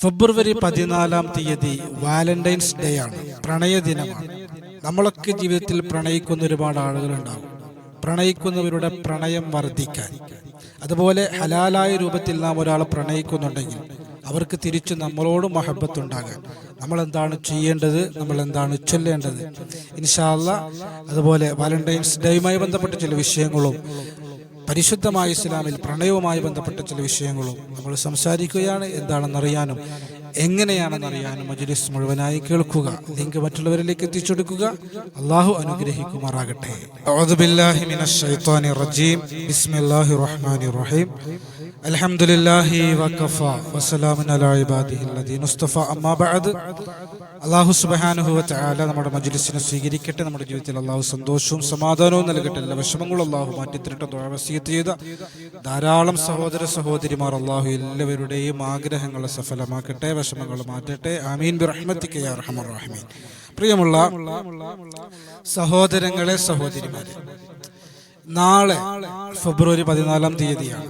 ഫെബ്രുവരി പതിനാലാം തീയതി Valentine's day ആണ്. പ്രണയ ദിനമാണ്. നമ്മളൊക്കെ ജീവിതത്തിൽ പ്രണയിക്കുന്ന ഒരുപാട് ആളുകളുണ്ടാവും. പ്രണയിക്കുന്നവരുടെ പ്രണയം വർദ്ധിക്കാൻ. അതുപോലെ ഹലാലായ രൂപത്തിൽ നാം ഒരാളെ പ്രണയിക്കുന്നുണ്ടെങ്കിൽ അവർക്ക് തിരിച്ചു നമ്മളോട് മഹബത്തുണ്ടാകാൻ നമ്മൾ എന്താണ് ചെയ്യേണ്ടത്? നമ്മൾ എന്താണ് ചൊല്ലേണ്ടത് ഇൻഷാല്ല അതുപോലെ വാലന്റൈൻസ് ഡേയുമായി ബന്ധപ്പെട്ട ചില വിഷയങ്ങളും പരിശുദ്ധമായ ഇസ്ലാമിൽ പ്രണയവുമായി ബന്ധപ്പെട്ട ചില വിഷയങ്ങളും നമ്മൾ സംസാരിക്കുകയാണ്. എന്താണെന്നറിയാനും എങ്ങനെയാണെന്നറിയാനും മജുലിസ് മുഴുവനായി കേൾക്കുക. ലിങ്ക് മറ്റുള്ളവരിലേക്ക് എത്തിച്ചെടുക്കുക അള്ളാഹു അനുഗ്രഹിക്കുമാറാകട്ടെ. അലഹമുല്ലാഹി വകഫ അലാ ഇബാദിഹി ലദീന മുസ്തഫ അമ്മാ ബഅദ്. അള്ളാഹു സുബ്ഹാനഹു വ തആല നമ്മുടെ മജ്ലിസിനെ സ്വീകരിക്കട്ടെ. നമ്മുടെ ജീവിതത്തിൽ അള്ളാഹു സന്തോഷവും സമാധാനവും നൽകട്ടെ. എല്ലാ വിഷമങ്ങളും അള്ളാഹു മാറ്റിത്തരട്ടെ ദുആ വസിയത്ത് ചെയ്ത ധാരാളം സഹോദര സഹോദരിമാർ അള്ളാഹു എല്ലാവരുടെയും ആഗ്രഹങ്ങളെ സഫലമാക്കട്ടെ വിഷമങ്ങൾ മാറ്റട്ടെ. ആമീൻ. ബിറഹ്മത്തിക യാ അർഹമർ റഹീമീൻ. പ്രിയമുള്ള സഹോദരങ്ങളെ സഹോദരിമാരെ നാളെ ഫെബ്രുവരി പതിനാലാം തീയതിയാണ്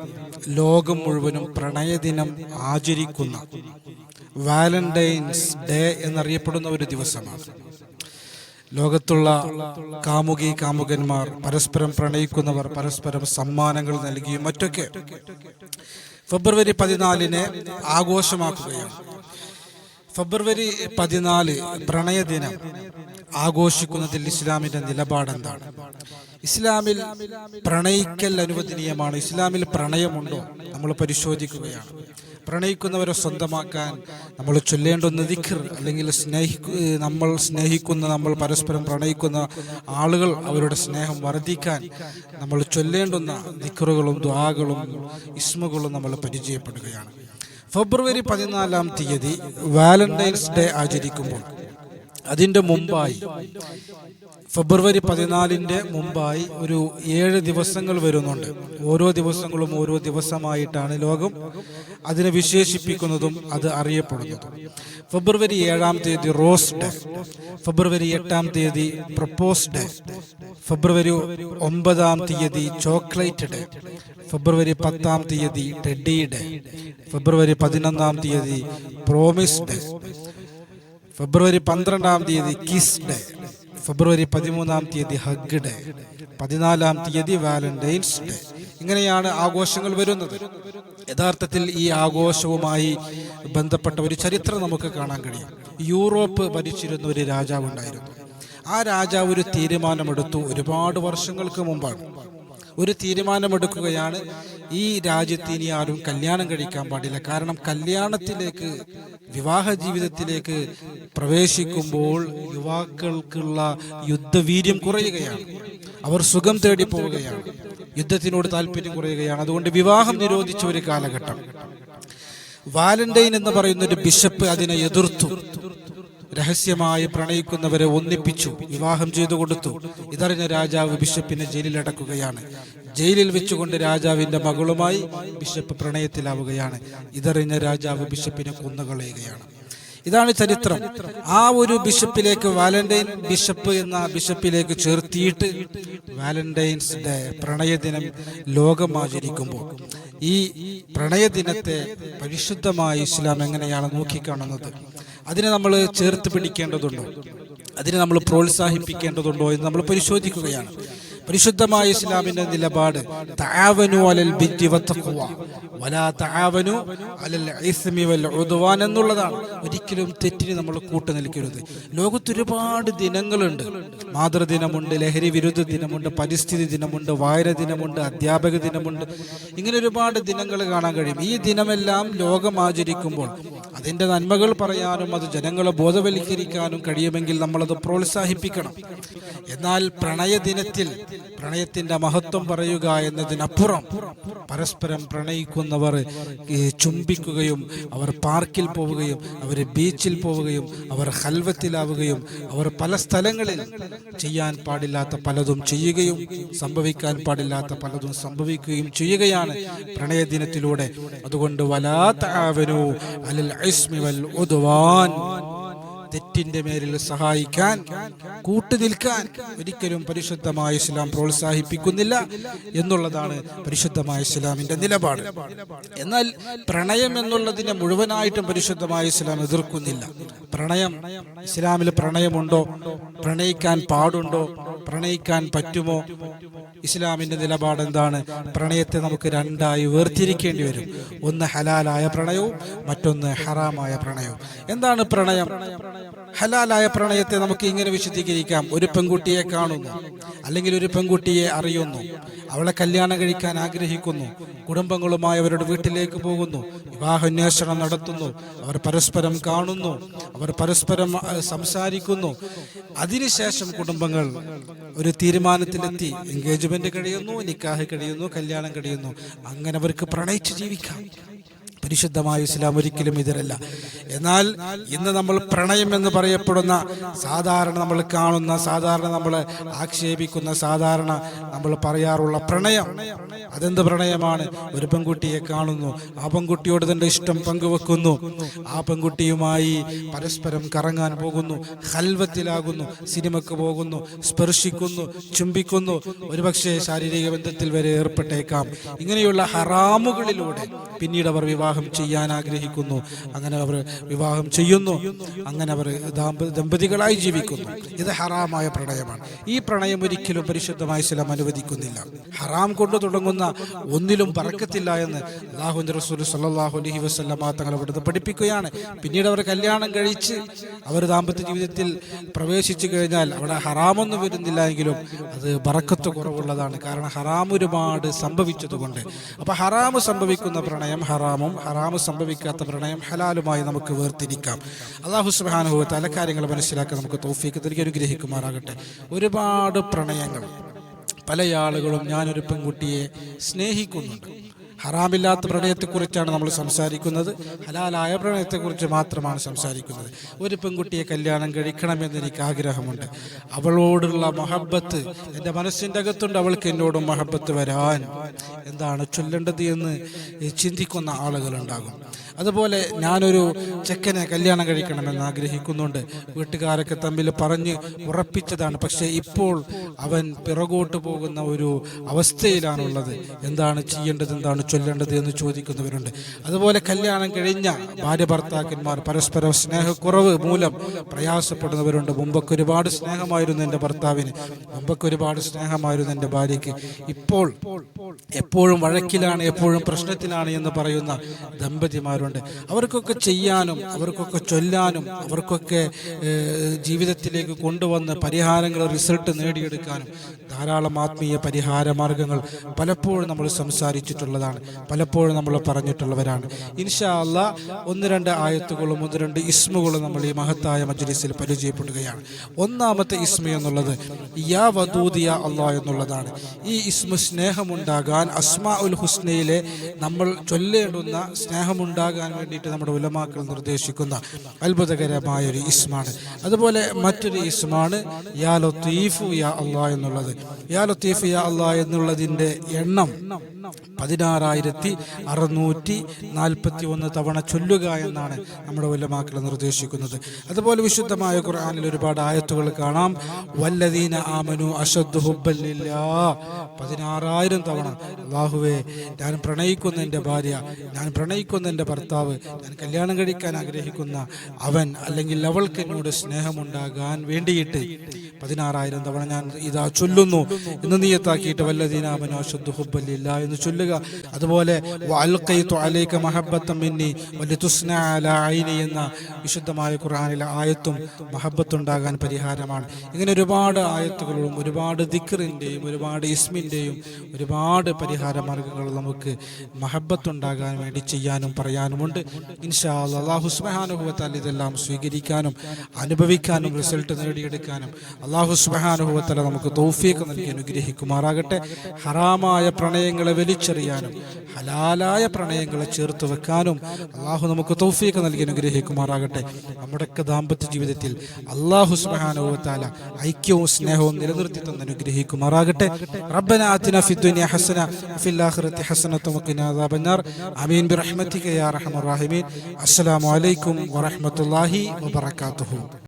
ലോകം മുഴുവനും പ്രണയദിനം ആചരിക്കുന്ന വാലന്റൈൻസ് ഡേ എന്നറിയപ്പെടുന്ന ഒരു ദിവസമാണ്. ലോകത്തുള്ള കാമുകി കാമുകന്മാർ പരസ്പരം പ്രണയിക്കുന്നവർ പരസ്പരം സമ്മാനങ്ങൾ നൽകിയും മറ്റൊക്കെ ഫെബ്രുവരി പതിനാലിനെ ആഘോഷമാക്കുകയാണ്. ഫെബ്രുവരി പതിനാല് പ്രണയദിനം ആഘോഷിക്കുന്നതിൽ ഇസ്ലാമിന്റെ നിലപാടെന്താണ്? ഇസ്ലാമിൽ പ്രണയിക്കൽ അനുവദനീയമാണ്. ഇസ്ലാമിൽ പ്രണയമുണ്ടോ? നമ്മൾ പരിശോധിക്കുകയാണ്. പ്രണയിക്കുന്നവരെ സ്വന്തമാക്കാൻ നമ്മൾ ചൊല്ലേണ്ടുന്ന ദിഖർ അല്ലെങ്കിൽ സ്നേഹിക്കു നമ്മൾ സ്നേഹിക്കുന്ന നമ്മൾ പരസ്പരം പ്രണയിക്കുന്ന ആളുകൾ അവരുടെ സ്നേഹം വർദ്ധിക്കാൻ നമ്മൾ ചൊല്ലേണ്ടുന്ന ദിഖറുകളും ദ്വാകളും ഇസ്മുകളും നമ്മൾ പരിചയപ്പെടുകയാണ്. ഫെബ്രുവരി പതിനാലാം തീയതി വാലന്റൈൻസ് ഡേ ആചരിക്കുമ്പോൾ അതിന്റെ മുമ്പായി ഫെബ്രുവരി പതിനാലിന്റെ മുമ്പായി ഒരു ഏഴ് ദിവസങ്ങൾ വരുന്നുണ്ട്. ഓരോ ദിവസങ്ങളും ഓരോ ദിവസമായിട്ടാണ് ലോകം അതിനെ വിശേഷിപ്പിക്കുന്നതും അത് അറിയപ്പെടുന്നതും. ഫെബ്രുവരി ഏഴാം തീയതി റോസ് ഡേ ഫെബ്രുവരി എട്ടാം തീയതി പ്രപ്പോസ് ഡേ ഫെബ്രുവരി ഒമ്പതാം തീയതി ചോക്ലേറ്റ് ഡേ ഫെബ്രുവരി പത്താം തീയതി ടെഡി ഡേ ഫെബ്രുവരി പതിനൊന്നാം തീയതി പ്രോമിസ് ഡേ ഫെബ്രുവരി പന്ത്രണ്ടാം തീയതി കിസ് ഡേ. ഫെബ്രുവരി പതിമൂന്നാം തീയതി ഹഗ് ഡേ. പതിനാലാം തീയതി വാലന്റൈൻസ് ഡേ. ഇങ്ങനെയാണ് ആഘോഷങ്ങൾ വരുന്നത്. യഥാർത്ഥത്തിൽ ഈ ആഘോഷവുമായി ബന്ധപ്പെട്ട ഒരു ചരിത്രം നമുക്ക് കാണാൻ കഴിയും. യൂറോപ്പ് ഭരിച്ചിരുന്ന ഒരു രാജാവ് ഉണ്ടായിരുന്നു ആ രാജാവ് ഒരു തീരുമാനമെടുത്തു ഒരുപാട് വർഷങ്ങൾക്ക് മുമ്പാണ്. ഒരു തീരുമാനമെടുക്കുകയാണ്. ഈ രാജ്യത്ത് ഇനി ആരും കല്യാണം കഴിക്കാൻ പാടില്ല. കാരണം കല്യാണത്തിലേക്ക് വിവാഹ ജീവിതത്തിലേക്ക് പ്രവേശിക്കുമ്പോൾ യുവാക്കൾക്കുള്ള യുദ്ധവീര്യം കുറയുകയാണ്. അവർ സുഖം തേടി പോവുകയാണ്. യുദ്ധത്തിനോട് താല്പര്യം കുറയുകയാണ്. അതുകൊണ്ട് വിവാഹം നിരോധിച്ച ഒരു കാലഘട്ടം. വാലന്റൈൻ എന്ന് പറയുന്ന ഒരു ബിഷപ്പ് അതിനെ എതിർത്തു. രഹസ്യമായി പ്രണയിക്കുന്നവരെ ഒന്നിപ്പിച്ചു വിവാഹം ചെയ്തു കൊടുത്തു. ഇതറിഞ്ഞ രാജാവ് ബിഷപ്പിനെ ജയിലിലടക്കുകയാണ് ജയിലിൽ വെച്ചുകൊണ്ട് രാജാവിന്റെ മകളുമായി ബിഷപ്പ് പ്രണയത്തിലാവുകയാണ്. ഇതറിഞ്ഞ രാജാവ് ബിഷപ്പിനെ കൊന്നുകളയുകയാണ്. ഇതാണ് ചരിത്രം. ആ ഒരു ബിഷപ്പിലേക്ക് വാലന്റൈൻ ബിഷപ്പ് എന്ന ബിഷപ്പിലേക്ക് ചേർത്തിയിട്ട് വാലന്റൈൻസ് ഡേ പ്രണയദിനം ലോകം ആചരിക്കുമ്പോൾ ഈ പ്രണയദിനത്തെ പരിശുദ്ധമായി ഇസ്ലാം എങ്ങനെയാണ് നോക്കിക്കാണുന്നത്? അതിനെ നമ്മൾ ചേർത്ത് പിടിക്കേണ്ടതുണ്ടോ? അതിനെ നമ്മൾ പ്രോത്സാഹിപ്പിക്കേണ്ടതുണ്ടോ എന്ന് നമ്മൾ പരിശോധിക്കുകയാണ്. പരിശുദ്ധമായ ഇസ്ലാമിന്റെ നിലപാട് എന്നുള്ളതാണ്. ഒരിക്കലും തെറ്റിന് നമ്മൾ കൂട്ടു നിൽക്കരുത്. ലോകത്ത് ഒരുപാട് ദിനങ്ങളുണ്ട്. മാതൃദിനമുണ്ട് ലഹരി വിരുദ്ധ ദിനമുണ്ട് പരിസ്ഥിതി ദിനമുണ്ട് വായന ദിനമുണ്ട് അധ്യാപക ദിനമുണ്ട്. ഇങ്ങനെ ഒരുപാട് ദിനങ്ങൾ കാണാൻ കഴിയും. ഈ ദിനമെല്ലാം ലോകം ആചരിക്കുമ്പോൾ അതിന്റെ നന്മകൾ പറയാനും അത് ജനങ്ങളെ ബോധവൽക്കരിക്കാനും കഴിയുമെങ്കിൽ നമ്മളത് പ്രോത്സാഹിപ്പിക്കണം. എന്നാൽ പ്രണയദിനത്തിൽ പ്രണയത്തിന്റെ മഹത്വം പറയുക എന്നതിനപ്പുറം പരസ്പരം പ്രണയിക്കുന്നവർ ചുംബിക്കുകയും അവർ പാർക്കിൽ പോവുകയും അവർ ബീച്ചിൽ പോവുകയും അവർ ഹൽവത്തിലാവുകയും അവർ പല സ്ഥലങ്ങളിൽ ചെയ്യാൻ പാടില്ലാത്ത പലതും ചെയ്യുകയും സംഭവിക്കാൻ പാടില്ലാത്ത പലതും സംഭവിക്കുകയും ചെയ്യുകയാണ് പ്രണയ ദിനത്തിലൂടെ അതുകൊണ്ട് വലാത്ത ആവനു വൽ ഉദ്വാൻ. തെറ്റിന്റെ മേലിൽ സഹായിക്കാൻ കൂട്ടുനിൽക്കാൻ ഒരിക്കലും പരിശുദ്ധമായ ഇസ്ലാം പ്രോത്സാഹിപ്പിക്കുന്നില്ല എന്നുള്ളതാണ് പരിശുദ്ധമായ ഇസ്ലാമിന്റെ നിലപാട്. എന്നാൽ പ്രണയം എന്നുള്ളതിനെ മുഴുവനായിട്ടും പരിശുദ്ധമായ ഇസ്ലാം എതിർക്കുന്നില്ല. പ്രണയം ഇസ്ലാമിൽ പ്രണയമുണ്ടോ? പ്രണയിക്കാൻ പാടുണ്ടോ? പ്രണയിക്കാൻ പറ്റുമോ? ഇസ്ലാമിന്റെ നിലപാട് എന്താണ് പ്രണയത്തെ നമുക്ക് രണ്ടായി വേർതിരിക്കേണ്ടി വരും. ഒന്ന് ഹലാലായ പ്രണയവും മറ്റൊന്ന് ഹറാമായ പ്രണയവും. എന്താണ് പ്രണയം? ഹലാലായ പ്രണയത്തെ നമുക്ക് ഇങ്ങനെ വിശദീകരിക്കാം. ഒരു പെൺകുട്ടിയെ കാണുന്നു അല്ലെങ്കിൽ ഒരു പെൺകുട്ടിയെ അറിയുന്നു. അവളെ കല്യാണം കഴിക്കാൻ ആഗ്രഹിക്കുന്നു. കുടുംബങ്ങളുമായി അവരുടെ വീട്ടിലേക്ക് പോകുന്നു. വിവാഹാന്വേഷണം നടത്തുന്നു. അവർ പരസ്പരം കാണുന്നു. അവർ പരസ്പരം സംസാരിക്കുന്നു. അതിനുശേഷം കുടുംബങ്ങൾ ഒരു തീരുമാനത്തിലെത്തി. എൻഗേജ്മെന്റ് കഴിയുന്നു നിക്കാഹ് കഴിയുന്നു കല്യാണം കഴിയുന്നു. അങ്ങനെ അവർക്ക് പ്രണയിച്ച് ജീവിക്കാം. പരിശുദ്ധമായ ഇസ്ലാം ഒരിക്കലും എതിരല്ല എന്നാൽ ഇന്ന് നമ്മൾ പ്രണയം എന്ന് പറയപ്പെടുന്ന സാധാരണ നമ്മൾ കാണുന്ന സാധാരണ നമ്മൾ ആക്ഷേപിക്കുന്ന സാധാരണ നമ്മൾ പറയാറുള്ള പ്രണയം. അതെന്ത് പ്രണയമാണ്? ഒരു പെൺകുട്ടിയെ കാണുന്നു. ആ പെൺകുട്ടിയോട് തന്റെ ഇഷ്ടം പങ്കുവെക്കുന്നു. ആ പെൺകുട്ടിയുമായി പരസ്പരം കറങ്ങാൻ പോകുന്നു. ഹൽവത്തിലാകുന്നു. സിനിമക്ക് പോകുന്നു. സ്പർശിക്കുന്നു. ചുംബിക്കുന്നു. ഒരുപക്ഷെ ശാരീരിക ബന്ധത്തിൽ വരെ ഏർപ്പെട്ടേക്കാം. ഇങ്ങനെയുള്ള ഹറാമുകളിലൂടെ പിന്നീട് അവർ വിവാഹം ചെയ്യാൻ ആഗ്രഹിക്കുന്നു. അങ്ങനെ അവർ വിവാഹം ചെയ്യുന്നു. അങ്ങനെ അവർ ദമ്പതികളായി ജീവിക്കുന്നു. ഇത് ഹറാമായ പ്രണയമാണ്. ഈ പ്രണയം ഒരിക്കലും പരിശുദ്ധമായ ഇസ്ലാം അനുവദിക്കുന്നില്ല. ഹറാം കൊണ്ട് തുടങ്ങുന്ന ഒന്നിലും പറക്കത്തില്ല എന്ന് അള്ളാഹുവിന്റെ റസൂൽ സല്ലല്ലാഹു അലൈഹി വസല്ലമ തങ്ങൾ അവിടുന്ന് പഠിപ്പിക്കുകയാണ്. പിന്നീട് അവർ കല്യാണം കഴിച്ച് അവർ ദാമ്പത്യ ജീവിതത്തിൽ പ്രവേശിച്ചു കഴിഞ്ഞാൽ അവിടെ ഹറാമൊന്നും വരുന്നില്ല എങ്കിലും അത് ബറക്കത്ത് കുറവുള്ളതാണ്. കാരണം ഹറാം ഒരുപാട് സംഭവിച്ചതുകൊണ്ട്. അപ്പൊ ഹറാമ് സംഭവിക്കുന്ന പ്രണയം ഹറാമും ഹറാമ് സംഭവിക്കാത്ത പ്രണയം ഹലാലുമായി നമുക്ക് വേർതിരിക്കാം. അള്ളാഹു സുബാനുഭവ തല കാര്യങ്ങൾ മനസ്സിലാക്കാൻ നമുക്ക് തോഫിക്ക് തിരികെ അനുഗ്രഹിക്കുമാറാകട്ടെ. ഒരുപാട് പ്രണയങ്ങൾ. പല ആളുകളും ഞാനൊരു പെൺകുട്ടിയെ സ്നേഹിക്കുന്നുണ്ട്. ഹറാമില്ലാത്ത പ്രണയത്തെക്കുറിച്ചാണ് നമ്മൾ സംസാരിക്കുന്നത്. ഹലാലായ പ്രണയത്തെക്കുറിച്ച് മാത്രമാണ് സംസാരിക്കുന്നത്. ഒരു പെൺകുട്ടിയെ കല്യാണം കഴിക്കണമെന്ന് എനിക്ക് ആഗ്രഹമുണ്ട് അവളോടുള്ള മഹബത്ത് എന്റെ മനസ്സിന്റെ അകത്തുണ്ട് അവൾക്ക് എന്നോടും മഹബത്ത് വരാൻ. എന്താണ് ചൊല്ലേണ്ടത് എന്ന് ചിന്തിക്കുന്ന ആളുകളുണ്ടാകും. അതുപോലെ ഞാനൊരു ചെക്കനെ കല്യാണം കഴിക്കണമെന്ന് ആഗ്രഹിക്കുന്നുണ്ട്. വീട്ടുകാരൊക്കെ തമ്മിൽ പറഞ്ഞ് ഉറപ്പിച്ചതാണ്. പക്ഷേ ഇപ്പോൾ അവൻ പിറകോട്ട് പോകുന്ന ഒരു അവസ്ഥയിലാണുള്ളത്. എന്താണ് ചെയ്യേണ്ടത് എന്താണ് ചൊല്ലേണ്ടത് എന്ന് ചോദിക്കുന്നവരുണ്ട്. അതുപോലെ കല്യാണം കഴിഞ്ഞ ഭാര്യ ഭർത്താക്കന്മാർ പരസ്പര സ്നേഹക്കുറവ് മൂലം പ്രയാസപ്പെടുന്നവരുണ്ട്. മുമ്പൊക്കെ ഒരുപാട് സ്നേഹമായിരുന്നു എന്റെ ഭർത്താവിന്. മുമ്പൊക്കെ ഒരുപാട് സ്നേഹമായിരുന്നു എന്റെ ഭാര്യയ്ക്ക്. ഇപ്പോൾ എപ്പോഴും വഴക്കിലാണ് എപ്പോഴും പ്രശ്നത്തിലാണ് എന്ന് പറയുന്ന ദമ്പതിമാരുണ്ട്. അവർക്കൊക്കെ ചെയ്യാനും അവർക്കൊക്കെ ചൊല്ലാനും അവർക്കൊക്കെ ജീവിതത്തിലേക്ക് കൊണ്ടുവന്ന് പരിഹാരങ്ങൾ റിസൾട്ട് നേടിയെടുക്കാനും ധാരാളം ആത്മീയ പരിഹാര മാർഗങ്ങൾ പലപ്പോഴും നമ്മൾ സംസാരിച്ചിട്ടുള്ളതാണ് പലപ്പോഴും നമ്മൾ പറഞ്ഞിട്ടുള്ളവരാണ്. ഇൻഷാ അല്ല ഒന്ന് രണ്ട് ആയത്തുകളും ഒന്ന് രണ്ട് ഇസ്മുകളും നമ്മൾ ഈ മഹത്തായ മജ്ലിസിൽ പരിചയപ്പെടുകയാണ്. ഒന്നാമത്തെ ഇസ്മ എന്നുള്ളത് യാ വദൂദിയ അല്ല എന്നുള്ളതാണ്. ഈ ഇസ്മു സ്നേഹമുണ്ടാകാൻ അസ്മാ ഉൽ ഹുസ്നയിലെ നമ്മൾ ചൊല്ലേണ്ടുന്ന സ്നേഹമുണ്ടാകാൻ വേണ്ടിയിട്ട് നമ്മുടെ ഉലമാക്കൾ നിർദ്ദേശിക്കുന്ന അത്ഭുതകരമായ ഒരു ഇസ്മാണ്. അതുപോലെ മറ്റൊരു ഇസ്മാണ് യാ ലത്തീഫു യാ അള്ളാഹ് എന്നുള്ളത്. യാ ലത്തീഫ് യാ അള്ളാ എന്നുള്ളതിന്റെ എണ്ണം പതിനാറായിരത്തി അറുന്നൂറ്റി നാൽപ്പത്തി ഒന്ന് തവണ ചൊല്ലുക എന്നാണ് നമ്മുടെ വല്ലമാക്കൾ നിർദ്ദേശിക്കുന്നത്. അതുപോലെ വിശുദ്ധമായ ഖുർആാനിൽ ഒരുപാട് ആയത്തുകൾ കാണാം. വല്ലദീന ആമനു അഷദ് ഹുബല്ലില്ലാ പതിനാറായിരം തവണ അള്ളാഹുവേ ഞാൻ പ്രണയിക്കുന്ന എന്റെ ഭാര്യ ഞാൻ പ്രണയിക്കുന്ന എന്റെ ഭർത്താവ് ഞാൻ കല്യാണം കഴിക്കാൻ ആഗ്രഹിക്കുന്ന അവൻ അല്ലെങ്കിൽ അവൾക്ക് എന്നോട് സ്നേഹമുണ്ടാകാൻ വേണ്ടിയിട്ട് പതിനാറായിരം തവണ ഞാൻ ഇതാ ചൊല്ലുന്നു. എന്ന് നീയത്താക്കിയിട്ട് വല്ലതീനാമനോഷുഹുബല്ല എന്ന് ചൊല്ലുക. അതുപോലെ എന്ന വിശുദ്ധമായ ഖുർആനിലെ ആയത്തും മഹബത്തുണ്ടാകാൻ പരിഹാരമാണ്. ഇങ്ങനെ ഒരുപാട് ആയത്തുകളും ഒരുപാട് ദിക്റിന്റെയും ഒരുപാട് ഇസ്മിന്റെയും ഒരുപാട് പരിഹാര മാർഗങ്ങൾ നമുക്ക് മഹബത്തുണ്ടാകാൻ വേണ്ടി ചെയ്യാനും പറയാനുമുണ്ട്. ഇൻഷാ അള്ളാഹു സുബ്ഹാനഹുവത്താൽ ഇതെല്ലാം സ്വീകരിക്കാനും അനുഭവിക്കാനും റിസൾട്ട് നേടിയെടുക്കാനും അള്ളാഹു നമുക്ക് തൗഫീഖ് നൽകി അനുഗ്രഹിക്കുമാറാകട്ടെ. ഹറാമായ പ്രണയങ്ങളെ വലിച്ചെറിയാനും ഹലാലായ പ്രണയങ്ങളെ ചേർത്ത് വെക്കാനും അള്ളാഹു നമുക്ക് തൗഫീഖ് നൽകി അനുഗ്രഹിക്കുമാറാകട്ടെ. നമ്മുടെ ദാമ്പത്യ ജീവിതത്തിൽ അള്ളാഹു സുബാനുവത്താല ഐക്യവും സ്നേഹവും നിലനിർത്തി തന്ന് അനുഗ്രഹിക്കുമാറാകട്ടെ. അലൈക്കും വറഹ്മത്തുള്ളാഹി വബറകാതുഹു.